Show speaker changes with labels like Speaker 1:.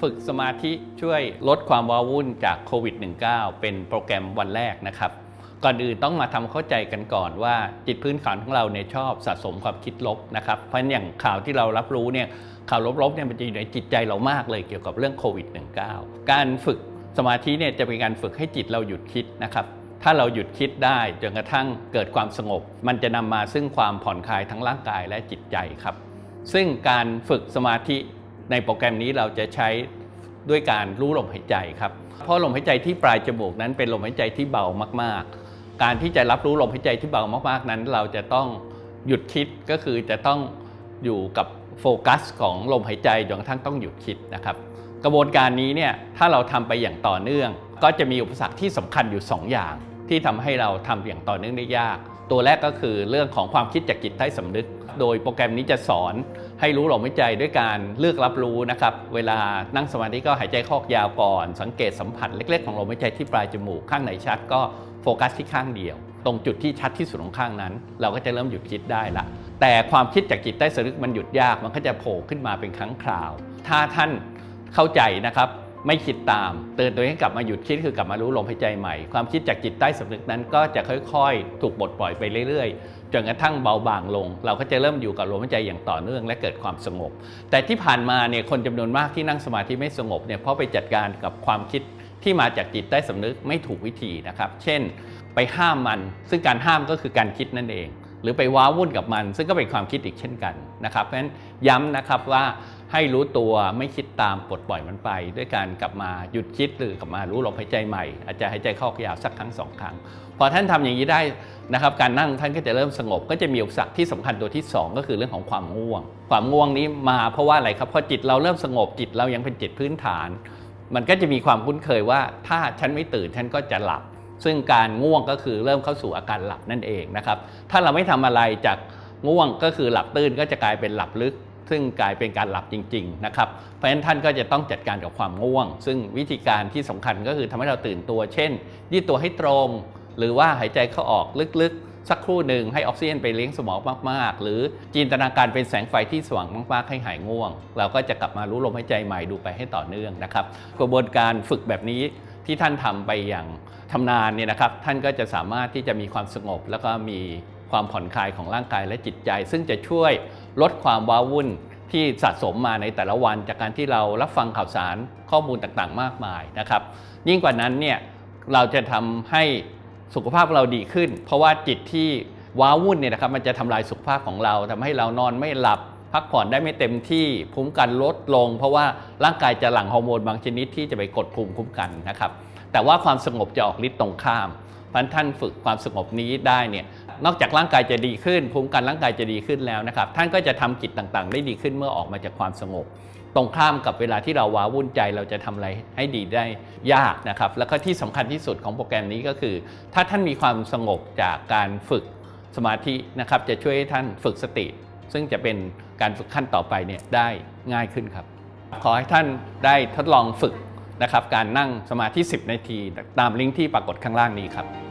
Speaker 1: ฝึกสมาธิช่วยลดความว้าวุ่นจากโควิด -19 เป็นโปรแกรมวันแรกนะครับ ก่อนอื่นต้องมาทำเข้าใจกันก่อนว่าจิตพื้นฐานของเราเนี่ยชอบสะสมความคิดลบนะครับ เพราะอย่างข่าวที่เรารับรู้เนี่ยข่าวลบๆเนี่ยมันจะอยู่ในจิตใจเรามากเลยเกี่ยวกับเรื่องโควิด -19 การฝึกสมาธิเนี่ยจะเป็นการฝึกให้จิตเราหยุดคิดนะครับถ้าเราหยุดคิดได้จนกระทั่งเกิดความสงบ มันจะนำมาซึ่งความผ่อนคลายทั้งร่างกายและจิตใจครับ ซึ่งการฝึกสมาธิในโปรแกรมนี้เราจะใช้ ด้วยการรู้ลมหายใจครับ เพราะลมหายใจที่ปลายจมูกนั้นเป็นลมหายใจที่เบามากๆ การที่จะรับรู้ลมหายใจที่เบามากๆนั้น เราจะต้องหยุดคิดก็คือจะต้องอยู่กับโฟกัสของลมหายใจจนกระทั่งต้องหยุดคิดนะครับ กระบวนการนี้เนี่ยถ้าเราทำไปอย่างต่อเนื่อง ก็จะมีอุปสรรคที่สำคัญอยู่ 2 อย่าง ที่ทำให้เราทำอย่างต่อเนื่องได้ยาก ตัวแรกก็คือเรื่องของความคิดจากจิตใต้สำนึก โดยโปรแกรมนี้จะสอน ให้รู้ลมหายใจด้วยการเลือกรับรู้นะครับ เวลานั่งสมาธิก็หายใจเข้ายาวก่อน สังเกตสัมผัสเล็ก ๆ ของลมหายใจที่ปลายจมูกข้างไหนชัดก็โฟกัสที่ข้างเดียว ตรงจุดที่ชัดที่สุดของข้างนั้น เราก็จะเริ่มหยุดคิดได้ละ แต่ความคิดจากจิตใต้สำนึกมันหยุดยาก มันก็จะโผล่ขึ้นมาเป็นครั้งคราว ถ้าท่านเข้าใจนะครับไม่คิดตาม เตือนตัวเองให้กลับมาหยุดคิดคือกลับมารู้ลมหายใจใหม่ ความคิดจากจิตใต้สำนึกนั้นก็จะค่อย ๆ ถูกปลดปล่อยไปเรื่อย จนกระทั่งเบาบางลง เราก็จะเริ่มอยู่กับลมหายใจอย่างต่อเนื่องและเกิดความสงบ แต่ที่ผ่านมาเนี่ยคนจำนวนมากที่นั่งสมาธิไม่สงบเนี่ยเพราะไปจัดการกับความคิดที่มาจากจิตใต้สำนึกไม่ถูกวิธีนะครับ เช่น ไปห้ามมัน ซึ่งการห้ามก็คือการคิดนั่นเอง หรือไปว้าวุ่นกับมัน ซึ่งก็เป็นความคิดอีกเช่นกันนะครับเพราะฉะนั้นย้ำนะครับว่า ให้รู้ตัวไม่คิดตามปลดปล่อยมันไป ด้วยการกลับมาหยุดคิดหรือกลับมารู้ลมหายใจใหม่ อาจจะหายใจเข้ายาวสักครั้งสองครั้งพอท่านทำอย่างนี้ได้นะครับการนั่งท่านก็จะเริ่มสงบ ก็จะมีอุปสรรคที่สำคัญตัวที่ 2 ก็คือเรื่องของความง่วง ความง่วงนี้มาเพราะว่าอะไรครับพอจิตเราเริ่มสงบจิตเรายังเป็นจิตพื้นฐาน มันก็จะมีความคุ้นเคยว่า ถ้าฉันไม่ตื่นฉันก็จะหลับ ซึ่งการง่วงก็คือเริ่มเข้าสู่อาการหลับนั่นเองนะครับถ้าเราไม่ทำอะไรจากง่วงก็คือหลับตื่นก็จะกลายเป็นหลับลึก ซึ่งกลายเป็นการหลับจริงๆนะครับเพราะฉะนั้นท่านก็จะต้องจัดการกับความง่วง ซึ่งวิธีการที่สำคัญก็คือทำให้เราตื่นตัว เช่น ยืดตัวให้ตรง หรือว่าหายใจเข้าออกลึกๆ สักครู่หนึ่งให้ออกซิเจนไปเลี้ยงสมองมากๆ หรือจินตนาการเป็นแสงไฟที่สว่างมากๆให้หายง่วง เราก็จะกลับมารู้ลมหายใจใหม่ดูไปให้ต่อเนื่องนะครับกระบวนการฝึกแบบนี้ที่ท่านทำไปอย่างทำนานเนี่ยนะครับท่านก็จะสามารถที่จะมีความสงบ แล้วก็มีความผ่อนคลายของร่างกายและจิตใจ ซึ่งจะช่วยลดความว้าวุ่นที่สะสมมาในแต่ละวัน จากการที่เรารับฟังข่าวสารข้อมูลต่างๆ มากมายนะครับ ยิ่งกว่านั้นเนี่ยเราจะทำให้สุขภาพเราดีขึ้น เพราะว่าจิตที่ว้าวุ่นเนี่ยนะครับมันจะทำลายสุขภาพของเราทำให้เรานอนไม่หลับพักผ่อนได้ไม่เต็มที่ภูมิกันลดลง เพราะว่าร่างกายจะหลั่งฮอร์โมนบางชนิดที่จะไปกดภูมิคุ้มกันนะครับ แต่ว่าความสงบจะออกฤทธิ์ตรงข้ามพันท่านฝึกความสงบนี้ได้เนี่ย นอกจากร่างกายจะดีขึ้น ภูมิคุ้มกันร่างกายจะดีขึ้นแล้วนะครับ ท่านก็จะทำกิจต่างๆ ได้ดีขึ้นเมื่อออกมาจากความสงบ ตรงข้ามกับเวลาที่เราว้าวุ่นใจเราจะทำอะไรให้ดีได้ยากนะครับ แล้วก็ที่สำคัญที่สุดของโปรแกรมนี้ก็คือ ถ้าท่านมีความสงบจากการฝึกสมาธินะครับจะช่วยให้ท่านฝึกสติ ซึ่งจะเป็นการฝึกขั้นต่อไปเนี่ยได้ง่ายขึ้นครับ ขอให้ท่านได้ทดลองฝึกนะครับการนั่งสมาธิ 10 นาที ตามลิงก์ที่ปรากฏข้างล่างนี้ครับ